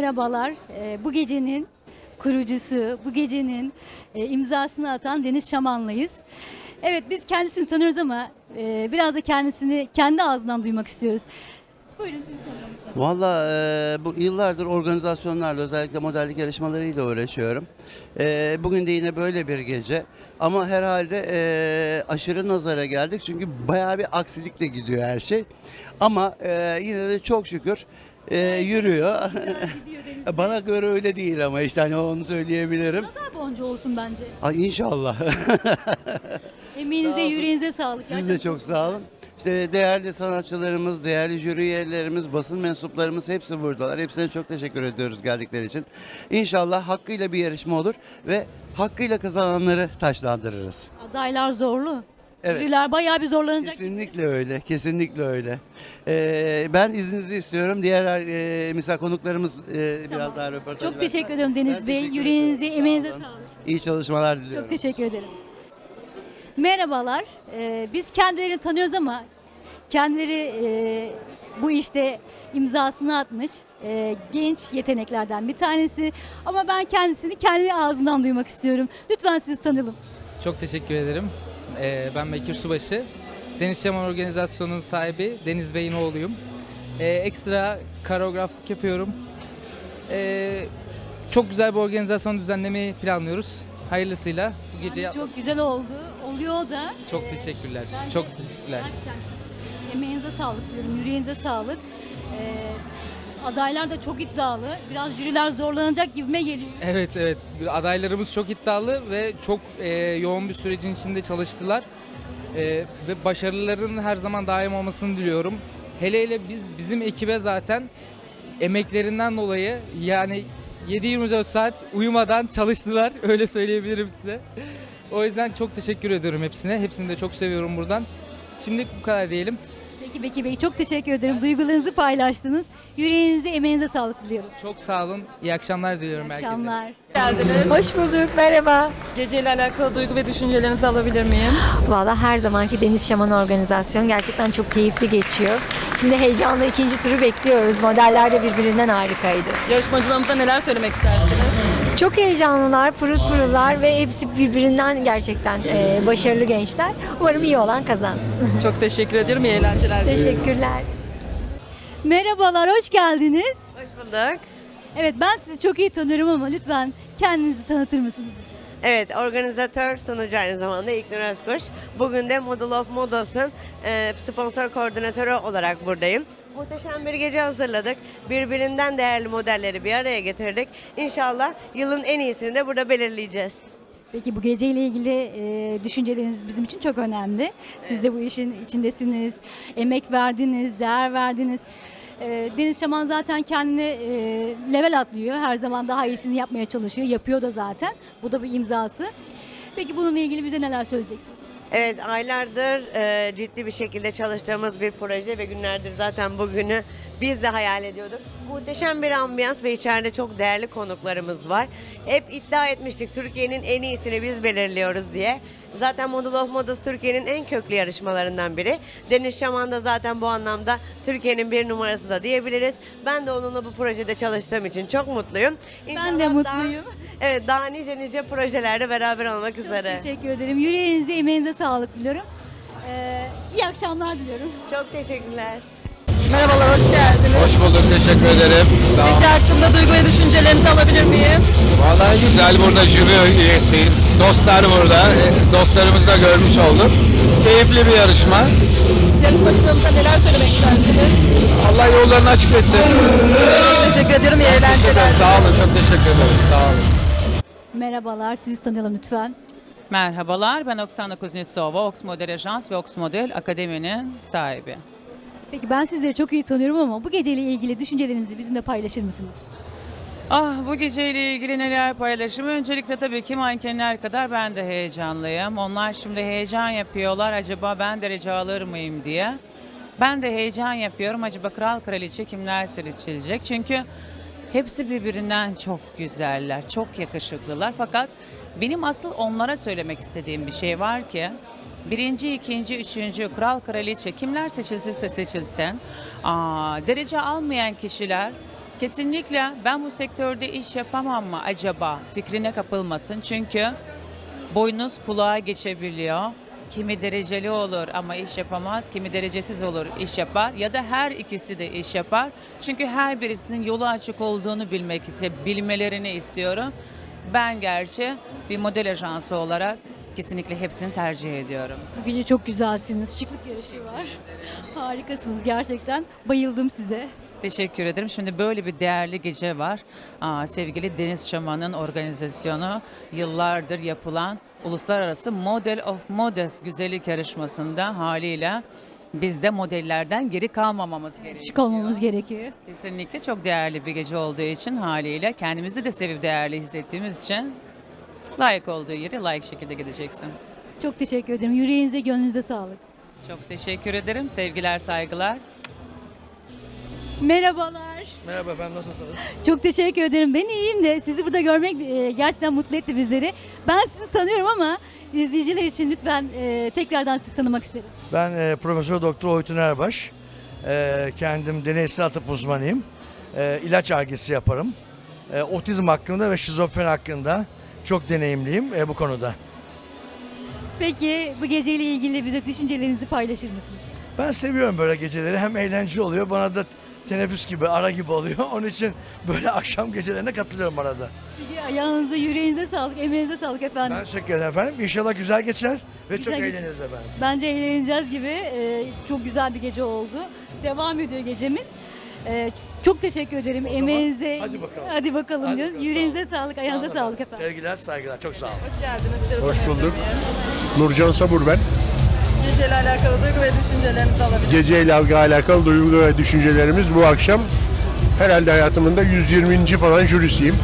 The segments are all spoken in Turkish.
Merhabalar. Ee, bu gecenin kurucusu, bu gecenin e, imzasını atan Deniz Şamanlıyız. Evet biz kendisini tanıyoruz ama e, biraz da kendisini kendi ağzından duymak istiyoruz. Buyurun sizi tanıyalım. Valla e, bu yıllardır organizasyonlarla özellikle modellik yarışmalarıyla uğraşıyorum. Bugün de yine böyle bir gece. Ama herhalde aşırı nazara geldik çünkü bayağı bir aksilikle gidiyor her şey. Ama yine de çok şükür e, yürüyor. Bana göre öyle değil ama işte hani onu söyleyebilirim. Nazar boncuğu olsun bence. Ay inşallah. Emeğinize, yüreğinize sağlık. Siz de Gerçekten çok sağ olun. İşte değerli sanatçılarımız, değerli jüri üyelerimiz, basın mensuplarımız hepsi buradalar. Hepsine çok teşekkür ediyoruz geldikleri için. İnşallah hakkıyla bir yarışma olur ve hakkıyla kazananları taşlandırırız. Adaylar zorlu. Evet. Jüriler bayağı bir zorlanacak. Kesinlikle öyle, kesinlikle öyle. Ee, ben izninizi istiyorum. Diğer e, misal konuklarımız e, biraz daha röportaj Çok versin. teşekkür ediyorum Deniz Ben Bey. teşekkür Yüreğinize, ederim. Sağ emeğinize olun. sağlık. İyi çalışmalar diliyorum. Çok teşekkür ederim. Merhabalar. Ee, biz kendilerini tanıyoruz ama kendileri e, bu işte imzasını atmış e, genç yeteneklerden bir tanesi. Ama ben kendisini kendi ağzından duymak istiyorum. Lütfen sizi tanıyalım. Çok teşekkür ederim. Ee, ben Bekir Subaşı. Deniz Şaman Organizasyonu'nun sahibi Deniz Bey'in oğluyum. Ee, ekstra karograflık yapıyorum. Ee, çok güzel bir organizasyon düzenlemeyi planlıyoruz. Hayırlısıyla bu gece Yani çok, güzel oldu. Oluyor da. çok Ee, teşekkürler. bence Çok teşekkürler. Gerçekten emeğinize sağlık diyorum, yüreğinize sağlık. Ee, adaylar da çok iddialı. Biraz jüriler zorlanacak gibime geliyor. Evet evet adaylarımız çok iddialı ve çok e, yoğun bir sürecin içinde çalıştılar. E, ve başarıların her zaman daim olmasını diliyorum. Hele hele biz bizim ekibe zaten emeklerinden dolayı yani 7-24 saat uyumadan çalıştılar öyle söyleyebilirim size. O yüzden çok teşekkür ediyorum hepsine. Hepsini de çok seviyorum buradan. Şimdilik bu kadar diyelim. Peki Beki Bey çok teşekkür ederim. Duygularınızı paylaştınız. Yüreğinize, emeğinize sağlık diliyorum. Çok sağ olun. İyi akşamlar diliyorum İyi herkese. akşamlar. geldiniz. Hoş bulduk, merhaba. Geceyle alakalı duygu ve düşüncelerinizi alabilir miyim? Valla her zamanki Deniz Şaman organizasyon gerçekten çok keyifli geçiyor. Şimdi heyecanla ikinci turu bekliyoruz. Modeller de birbirinden harikaydı. Yarışmacılarımıza neler söylemek istersiniz? Çok heyecanlılar, pırıl pırıllar ve hepsi birbirinden gerçekten e, başarılı gençler. Umarım iyi olan kazansın. Çok teşekkür ederim. İyi eğlenceler. Teşekkürler. Merhabalar, hoş geldiniz. Hoş bulduk. Evet ben sizi çok iyi tanıyorum ama lütfen kendinizi tanıtır mısınız? Evet, organizatör, sunucu aynı zamanda İlknur Özkuş. Bugün de Model of Models'ın e, sponsor koordinatörü olarak buradayım. Muhteşem bir gece hazırladık. Birbirinden değerli modelleri bir araya getirdik. İnşallah yılın en iyisini de burada belirleyeceğiz. Peki bu geceyle ilgili e, düşünceleriniz bizim için çok önemli. Siz de bu işin içindesiniz, emek verdiniz, değer verdiniz. E, Deniz Şaman zaten kendini e, level atlıyor. Her zaman daha iyisini yapmaya çalışıyor. Yapıyor da zaten. Bu da bir imzası. Peki bununla ilgili bize neler söyleyeceksiniz? Evet aylardır e, ciddi bir şekilde çalıştığımız bir proje ve günlerdir zaten bugünü biz de hayal ediyorduk. Muhteşem bir ambiyans ve içeride çok değerli konuklarımız var. Hep iddia etmiştik Türkiye'nin en iyisini biz belirliyoruz diye. Zaten Model of Models Türkiye'nin en köklü yarışmalarından biri. Deniz Şaman da zaten bu anlamda Türkiye'nin bir numarası da diyebiliriz. Ben de onunla bu projede çalıştığım için çok mutluyum. Ben de İnşallah daha- mutluyum. evet daha nice nice projelerde beraber olmak üzere. Teşekkür ederim. Yüreğinize, emeğinize sağlık diliyorum. E, iyi akşamlar diliyorum. Çok teşekkürler. Merhabalar, hoş geldiniz. Hoş bulduk, teşekkür ederim. Sağ olun. hakkında duygu ve düşüncelerinizi alabilir miyim? Vallahi güzel burada jüri üyesiyiz. Dostlar burada. E, Dostlarımızı da görmüş olduk. Keyifli bir yarışma. Yarışmacılarımıza neler söylemek istersiniz? Allah yollarını açık etsin. Teşekkür ederim. İyi eğlenceler. Sağ olun, çok teşekkür ederim. Sağ olun. Merhabalar, sizi tanıyalım lütfen. Merhabalar, ben Oksana Kuznetsova, Ox Model Ajans ve Ox Model Akademi'nin sahibi. Peki ben sizleri çok iyi tanıyorum ama bu geceyle ilgili düşüncelerinizi bizimle paylaşır mısınız? Ah bu geceyle ilgili neler paylaşım? Öncelikle tabii ki mankenler kadar ben de heyecanlıyım. Onlar şimdi heyecan yapıyorlar. Acaba ben derece alır mıyım diye. Ben de heyecan yapıyorum. Acaba kral kraliçe kimler seçilecek? Çünkü hepsi birbirinden çok güzeller, çok yakışıklılar. Fakat benim asıl onlara söylemek istediğim bir şey var ki birinci, ikinci, üçüncü kral kraliçe kimler seçilirse seçilsin. Aa, derece almayan kişiler Kesinlikle ben bu sektörde iş yapamam mı acaba fikrine kapılmasın. Çünkü boynuz kulağa geçebiliyor. Kimi dereceli olur ama iş yapamaz, kimi derecesiz olur iş yapar ya da her ikisi de iş yapar. Çünkü her birisinin yolu açık olduğunu bilmek istiyor, bilmelerini istiyorum. Ben gerçi bir model ajansı olarak kesinlikle hepsini tercih ediyorum. Bu gece çok güzelsiniz. Şıklık yarışı var. Harikasınız gerçekten. Bayıldım size. Teşekkür ederim. Şimdi böyle bir değerli gece var. Aa, sevgili Deniz Şaman'ın organizasyonu yıllardır yapılan Uluslararası Model of Models güzellik yarışmasında haliyle biz de modellerden geri kalmamamız gerekiyor. Şık olmamız gerekiyor. Kesinlikle çok değerli bir gece olduğu için haliyle kendimizi de sevip değerli hissettiğimiz için layık olduğu yere layık şekilde gideceksin. Çok teşekkür ederim. Yüreğinize, gönlünüze sağlık. Çok teşekkür ederim. Sevgiler, saygılar. Merhabalar. Merhaba efendim nasılsınız? Çok teşekkür ederim. Ben iyiyim de sizi burada görmek e, gerçekten mutlu etti bizleri. Ben sizi tanıyorum ama izleyiciler için lütfen e, tekrardan sizi tanımak isterim. Ben e, Profesör Doktor Oytun Erbaş. E, kendim deneysel tıp uzmanıyım. E, ilaç algısı yaparım. E, otizm hakkında ve şizofren hakkında çok deneyimliyim e, bu konuda. Peki bu geceyle ilgili bize düşüncelerinizi paylaşır mısınız? Ben seviyorum böyle geceleri. Hem eğlenceli oluyor bana da teneffüs gibi, ara gibi oluyor. Onun için böyle akşam gecelerine katılıyorum arada. Peki ayağınıza, yüreğinize sağlık, emeğinize sağlık efendim. Ben teşekkür ederim efendim. İnşallah güzel geçer ve Güzel çok geçer. eğleniriz efendim. Bence eğleneceğiz gibi. e, çok güzel bir gece oldu. Devam ediyor gecemiz. E, çok teşekkür ederim emeğinize. hadi bakalım. Hadi bakalım Hadi diyoruz. bakalım, Yüreğinize sağ sağlık, ayağınıza Sağ sağlık efendim. Sevgiler, saygılar. Çok sağ olun. Hoş geldiniz. Hoş bulduk. Nurcan Sabur ben. Geceyle alakalı duygu ve düşüncelerinizi alabilir Gece ile alakalı duygu ve düşüncelerimiz bu akşam herhalde hayatımın da 120. falan jürisiyim.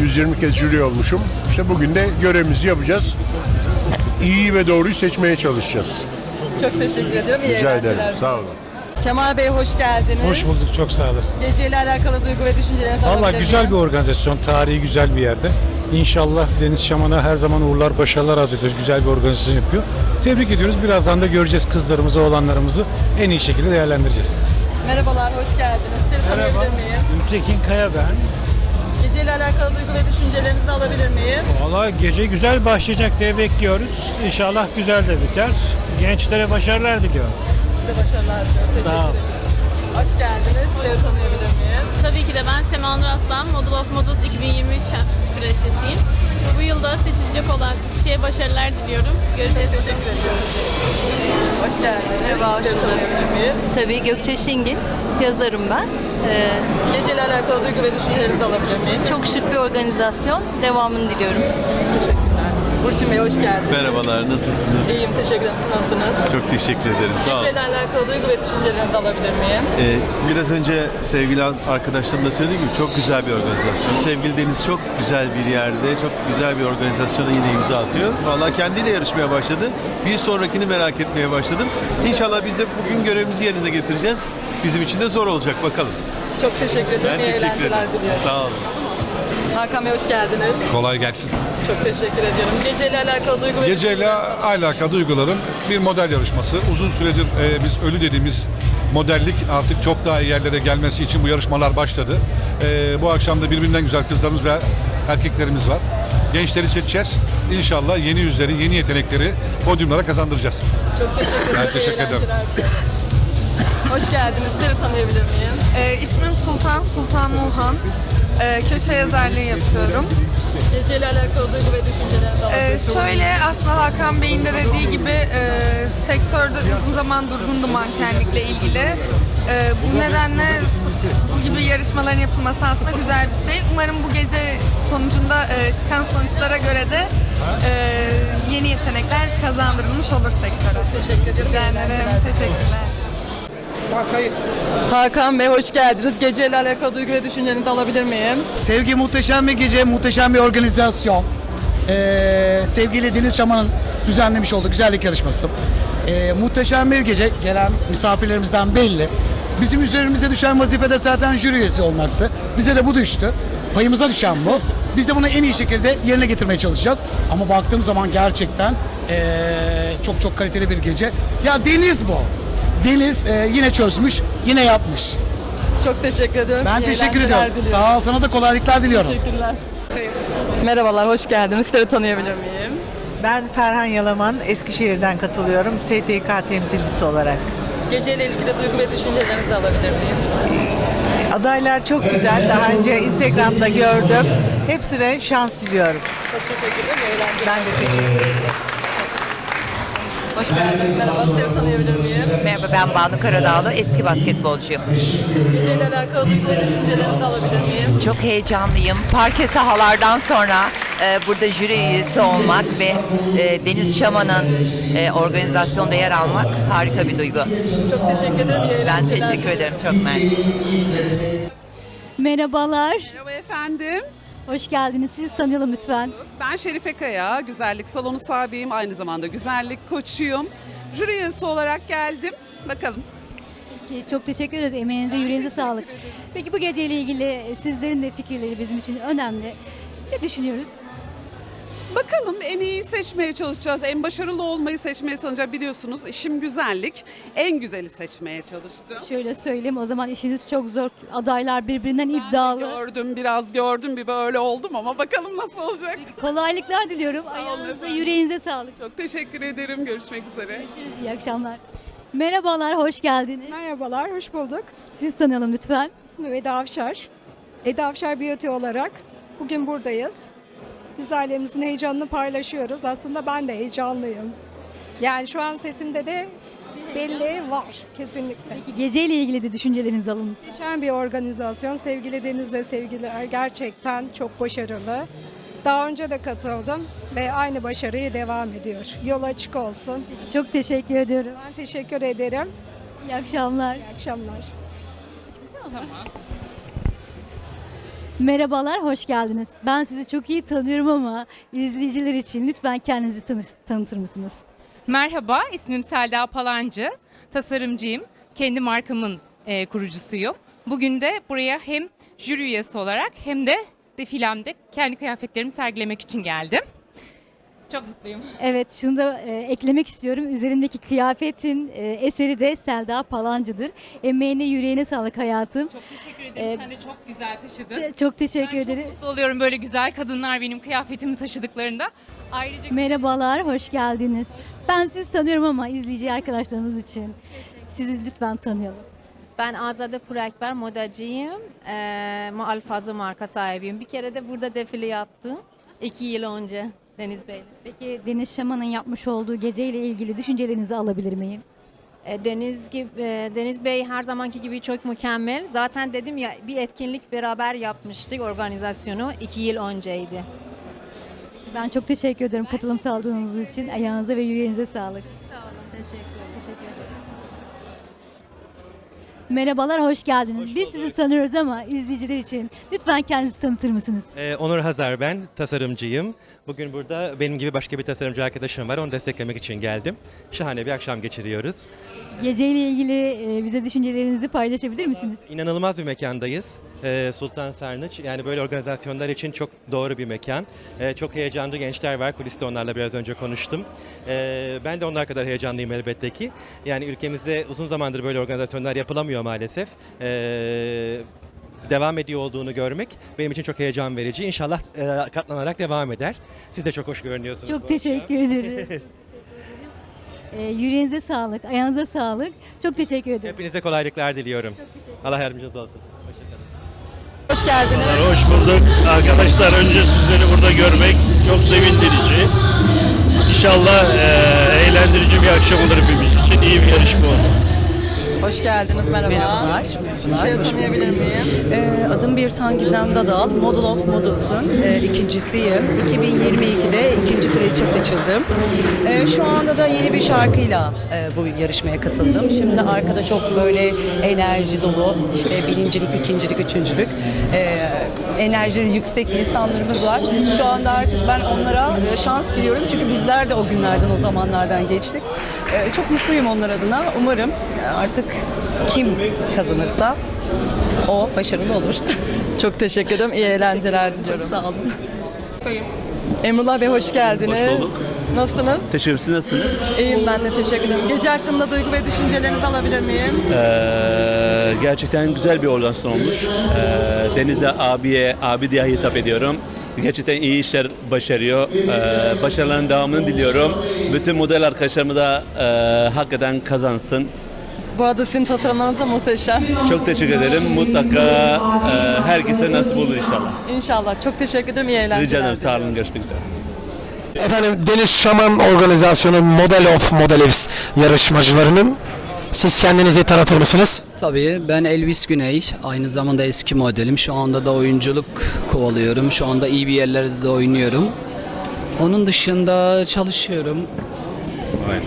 120 kez jüri olmuşum. İşte bugün de görevimizi yapacağız. İyi ve doğruyu seçmeye çalışacağız. Çok teşekkür ediyorum. İyi Rica ederim. Sağ olun. Kemal Bey hoş geldiniz. Hoş bulduk, çok sağ olasın. Geceyle alakalı duygu ve düşüncelerinizi alabilir Valla güzel miyim? bir organizasyon, tarihi güzel bir yerde. İnşallah Deniz Şaman'a her zaman uğurlar, başarılar arz ediyoruz. Güzel bir organizasyon yapıyor. Tebrik ediyoruz. Birazdan da göreceğiz kızlarımızı, oğlanlarımızı en iyi şekilde değerlendireceğiz. Merhabalar, hoş geldiniz. Seni tanıyabilir miyim? Ültekin Kaya ben. Geceyle alakalı duygu ve düşüncelerinizi alabilir miyim? Valla gece güzel başlayacak diye bekliyoruz. İnşallah güzel de biter. Gençlere başarılar diliyorum. Size başarılar diliyorum. Teşekkür Sağ ol. ederim. Hoş geldiniz. Seni tanıyabilir miyim? Tabii ki de ben Sema Nur Aslan, Model of Models 2023 kraliçesiyim. Bu yılda seçilecek olan kişiye başarılar diliyorum. Görüşürüz. Teşekkür ediyorum. Hoş geldiniz. Merhaba, Seni tanıyabilir miyim? Tabii Gökçe Şingin, yazarım ben. Ee, Geceyle alakalı duygu ve düşüncelerinizi alabilir miyim? çok şık bir organizasyon, devamını diliyorum. Teşekkürler. Burçin Bey hoş geldiniz. Merhabalar, nasılsınız? İyiyim, teşekkür ederim. Nasılsınız? Çok teşekkür ederim, sağ olun. Geceyle alakalı duygu ve düşüncelerinizi alabilir miyim? Ee, biraz önce sevgili arkadaşlarım da söylediği gibi çok güzel bir organizasyon. Sevgili Deniz çok güzel bir yerde, çok güzel bir organizasyona yine imza atıyor. Vallahi kendiyle yarışmaya başladı. Bir sonrakini merak etmeye başladım. İnşallah biz de bugün görevimizi yerine getireceğiz. Bizim için de zor olacak bakalım. Çok teşekkür ederim. Ben İyi teşekkür ederim. diliyorum. Sağ olun. Hakan Bey hoş geldiniz. Kolay gelsin. Çok teşekkür ediyorum. Geceyle alakalı duygu ve Geceyle alakalı duygularım bir model yarışması. Uzun süredir e, biz ölü dediğimiz modellik artık çok daha iyi yerlere gelmesi için bu yarışmalar başladı. E, bu akşam da birbirinden güzel kızlarımız ve erkeklerimiz var. Gençleri seçeceğiz. İnşallah yeni yüzleri, yeni yetenekleri podyumlara kazandıracağız. Çok teşekkür ederim. Ben teşekkür ederim. Hoş geldiniz. Seni tanıyabilir miyim? Ee, ismim Sultan Sultan Muhan. Ee, köşe yazarlığı yapıyorum. Geceyle alakalı duygu ve düşüncelerinizi alabilir Ee, şöyle aslında Hakan Bey'in de dediği gibi e, sektörde uzun zaman durgundu mankenlikle ilgili. E, bu nedenle bu gibi yarışmaların yapılması aslında güzel bir şey. Umarım bu gece sonucunda e, çıkan sonuçlara göre de e, yeni yetenekler kazandırılmış olur sektöre. Teşekkür ederim. Rica ederim. Hakan Bey hoş geldiniz. Geceyle alakalı duygu ve düşüncelerinizi alabilir miyim? Sevgi muhteşem bir gece, muhteşem bir organizasyon. Ee, sevgili Deniz Şaman'ın düzenlemiş olduğu güzellik yarışması. Ee, muhteşem bir gece. Gelen misafirlerimizden belli. Bizim üzerimize düşen vazife de zaten jüri üyesi olmaktı. Bize de bu düştü. Payımıza düşen bu. Biz de bunu en iyi şekilde yerine getirmeye çalışacağız. Ama baktığım zaman gerçekten ee, çok çok kaliteli bir gece. Ya Deniz bu. Deniz ee, yine çözmüş, yine yapmış. Çok teşekkür ediyorum. Ben İyi teşekkür eğlenceler ediyorum. diliyorum. Sağ ol sana da kolaylıklar diliyorum. Teşekkürler. Merhabalar, hoş geldiniz. Sizleri tanıyabilir miyim? Ben Ferhan Yalaman, Eskişehir'den katılıyorum. STK temsilcisi olarak. Geceyle ilgili duygu ve düşüncelerinizi alabilir miyim? Adaylar çok güzel. Daha önce Instagram'da gördüm. Hepsine şans diliyorum. Çok teşekkür ederim. eğlenceler. Ben de teşekkür ederim. Hoş geldiniz. Merhaba, sizleri tanıyabilir miyim? Merhaba ben Banu Karadağlı, eski basketbolcuyum. Geceyle alakalı duygu ve düşüncelerinizi alabilir miyim? Çok heyecanlıyım. Parke sahalardan sonra e, burada jüri üyesi olmak ve e, Deniz Şaman'ın e, organizasyonda yer almak harika bir duygu. Çok teşekkür ederim. iyi Ben eğlenceler. teşekkür ederim, çok mersi. Merhabalar. Merhaba efendim. Hoş geldiniz. Sizi tanıyalım lütfen. Ben Şerife Kaya, güzellik salonu sahibiyim. Aynı zamanda güzellik koçuyum. Jüri üyesi olarak geldim. Bakalım. Peki, çok teşekkür ederiz. Emeğinize, yüreğinize sağlık. Peki bu geceyle ilgili sizlerin de fikirleri bizim için önemli. Ne düşünüyoruz? Bakalım en iyi seçmeye çalışacağız. En başarılı olmayı seçmeye çalışacağız. Biliyorsunuz işim güzellik. En güzeli seçmeye çalışacağım. Şöyle söyleyeyim o zaman işiniz çok zor. Adaylar birbirinden iddialı. Gördüm, biraz gördüm. Bir böyle oldum ama bakalım nasıl olacak. Kolaylıklar diliyorum. Sağ olun Ayağınıza, efendim. yüreğinize sağlık. Çok teşekkür ederim. Görüşmek üzere. İyi akşamlar. Merhabalar, hoş geldiniz. Merhabalar, hoş bulduk. Siz tanıyalım lütfen. İsmim Eda Avşar. Eda Avşar Biyoti olarak bugün buradayız. Güzellerimizin heyecanını paylaşıyoruz. Aslında ben de heyecanlıyım. Yani şu an sesimde de belli var kesinlikle. Peki geceyle ilgili de düşüncelerinizi alın. Muhteşem bir organizasyon. Sevgili Deniz'le sevgiler. Gerçekten çok başarılı. Daha önce de katıldım ve aynı başarıyı devam ediyor. Yol açık olsun. Çok teşekkür ediyorum. Ben teşekkür ederim. İyi akşamlar. İyi akşamlar. Merhabalar, hoş geldiniz. Ben sizi çok iyi tanıyorum ama izleyiciler için lütfen kendinizi tanı- tanıtır mısınız? Merhaba, ismim Selda Palancı. Tasarımcıyım. Kendi markamın e, kurucusuyum. Bugün de buraya hem jüri üyesi olarak hem de defilemde kendi kıyafetlerimi sergilemek için geldim. Çok mutluyum. Evet, şunu da e, eklemek istiyorum. Üzerindeki kıyafetin e, eseri de Selda Palancı'dır. Emeğine, yüreğine sağlık hayatım. Çok teşekkür ederim. Ee, Sen de çok güzel taşıdın. Ç- çok teşekkür ben ederim. çok mutlu oluyorum böyle güzel kadınlar benim kıyafetimi taşıdıklarında. Ayrıca Merhabalar, hoş geldiniz. Ben sizi tanıyorum ama izleyici arkadaşlarımız için sizi lütfen tanıyalım. Ben Azade Purekber, modacıyım. Ee, Mualfazo marka sahibiyim. Bir kere de burada defile yaptım. iki yıl önce Deniz Bey'le. Peki Deniz Şaman'ın yapmış olduğu geceyle ilgili düşüncelerinizi alabilir miyim? Ee, Deniz gibi e, Deniz Bey her zamanki gibi çok mükemmel. Zaten dedim ya bir etkinlik beraber yapmıştık organizasyonu iki yıl önceydi. Ben çok teşekkür ederim katılım sağladığınız için. Ayağınıza ve yüreğinize sağlık. Sağ olun, teşekkür Merhabalar, hoş geldiniz. Biz sizi tanıyoruz ama izleyiciler için lütfen kendinizi tanıtır mısınız? Ee, Onur Hazar ben, tasarımcıyım. Bugün burada benim gibi başka bir tasarımcı arkadaşım var, onu desteklemek için geldim. Şahane bir akşam geçiriyoruz. Geceyle ilgili e, bize düşüncelerinizi paylaşabilir misiniz? İnanılmaz bir mekandayız. Ee, Sultan Sarnıç, yani böyle organizasyonlar için çok doğru bir mekan. Ee, çok heyecanlı gençler var, kuliste onlarla biraz önce konuştum. Ee, ben de onlar kadar heyecanlıyım elbette ki. Yani ülkemizde uzun zamandır böyle organizasyonlar yapılamıyor maalesef. Devam ediyor olduğunu görmek benim için çok heyecan verici. İnşallah e, katlanarak devam eder. Siz de çok hoş görünüyorsunuz. Çok teşekkür ederim. E, yüreğinize sağlık, ayağınıza sağlık. Çok teşekkür ederim. Hepinize kolaylıklar diliyorum. Allah yardımcınız olsun. Hoş geldiniz. Hoş bulduk. Arkadaşlar önce sizleri burada görmek çok sevindirici. İnşallah eee, eğlendirici bir akşam olur hepimiz için. iyi bir yarışma olur. Hoş geldiniz, merhaba. Merhabalar. Sizleri tanıyabilir miyim? Ee, adım Birtan Gizem Dadal. Model of Models'ın e, ikincisiyim. 2022'de ikinci kraliçe seçildim. Ee, şu anda da yeni bir şarkıyla e, bu yarışmaya katıldım. Şimdi arkada çok böyle enerji dolu, işte birincilik, ikincilik, üçüncülük e, enerjileri yüksek insanlarımız var. Şu anda artık ben onlara e, şans diliyorum. Çünkü bizler de o günlerden, o zamanlardan geçtik. E, çok mutluyum onlar adına. Umarım artık kim kazanırsa o başarılı olur. Çok teşekkür ederim. İyi eğlenceler diliyorum. Çok sağ olun. Emrullah Bey hoş geldiniz. Hoş bulduk. Nasılsınız? Teşekkür ederim. Siz nasılsınız? İyiyim ben de teşekkür ederim. Gece hakkında duygu ve düşüncelerinizi alabilir miyim? Ee, gerçekten güzel bir organizasyon olmuş. Ee, Deniz'e abiye, abi diye hitap ediyorum. Gerçekten iyi işler başarıyor. Ee, başarıların devamını diliyorum. Bütün model arkadaşlarımı da e, hakikaten kazansın. Bu arada sizin tasarımlarınız da muhteşem. Çok teşekkür ederim. Mutlaka e, herkese nasip olur inşallah. İnşallah. Çok teşekkür ederim. İyi eğlenceler. Rica ederim. Sağ olun. Görüşmek üzere. Efendim Deniz Şaman organizasyonu Model of Modelives yarışmacılarının siz kendinizi tanıtır mısınız? Tabii ben Elvis Güney. Aynı zamanda eski modelim. Şu anda da oyunculuk kovalıyorum. Şu anda iyi bir yerlerde de oynuyorum. Onun dışında çalışıyorum.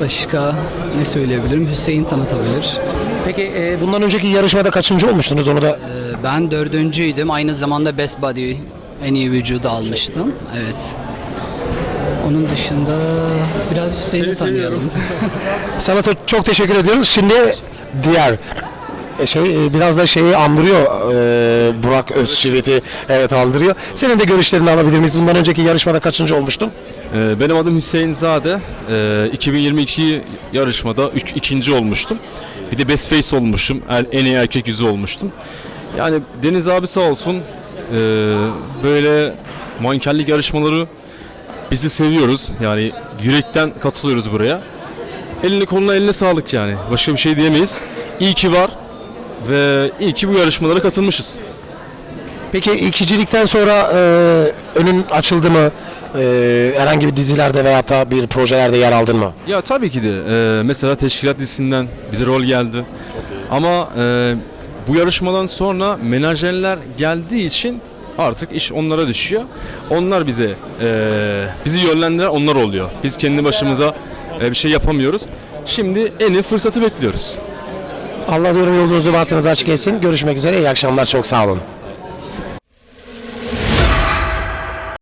Başka ne söyleyebilirim? Hüseyin tanıtabilir. Peki e, bundan önceki yarışmada kaçıncı olmuştunuz onu da? Ee, ben dördüncüydüm. Aynı zamanda Best Body en iyi vücudu almıştım. Evet. Onun dışında biraz Hüseyin'i tanıyalım. Sana to- çok teşekkür ediyoruz. Şimdi diğer e, şey e, biraz da şeyi andırıyor e, Burak Özçivit'i evet andırıyor. Senin de görüşlerini alabilir miyiz? Bundan önceki yarışmada kaçıncı olmuştun? Ee, Benim adım Hüseyin Zade. Ee, 2022 yarışmada üç, ikinci olmuştum. Bir de Best Face olmuşum. Er- En iyi erkek yüzü olmuştum. Yani Deniz abi sağ olsun ee, böyle mankenlik yarışmaları biz de seviyoruz. Yani yürekten katılıyoruz buraya. Eline koluna eline sağlık yani. Başka bir şey diyemeyiz. İyi ki var ve iyi ki bu yarışmalara katılmışız. Peki ikincilikten sonra e, önün açıldı mı? E, herhangi bir dizilerde veya da bir projelerde yer aldın mı? Ya tabii ki de. Ee, mesela Teşkilat dizisinden bize rol geldi. Ama e, bu yarışmadan sonra menajerler geldiği için artık iş onlara düşüyor. Onlar bize e, bizi yönlendiren onlar oluyor. Biz kendi başımıza e, bir şey yapamıyoruz. Şimdi en iyi fırsatı bekliyoruz. Allah yolunuzu bahtınızı açık etsin. Görüşmek üzere. İyi akşamlar. Çok sağ olun.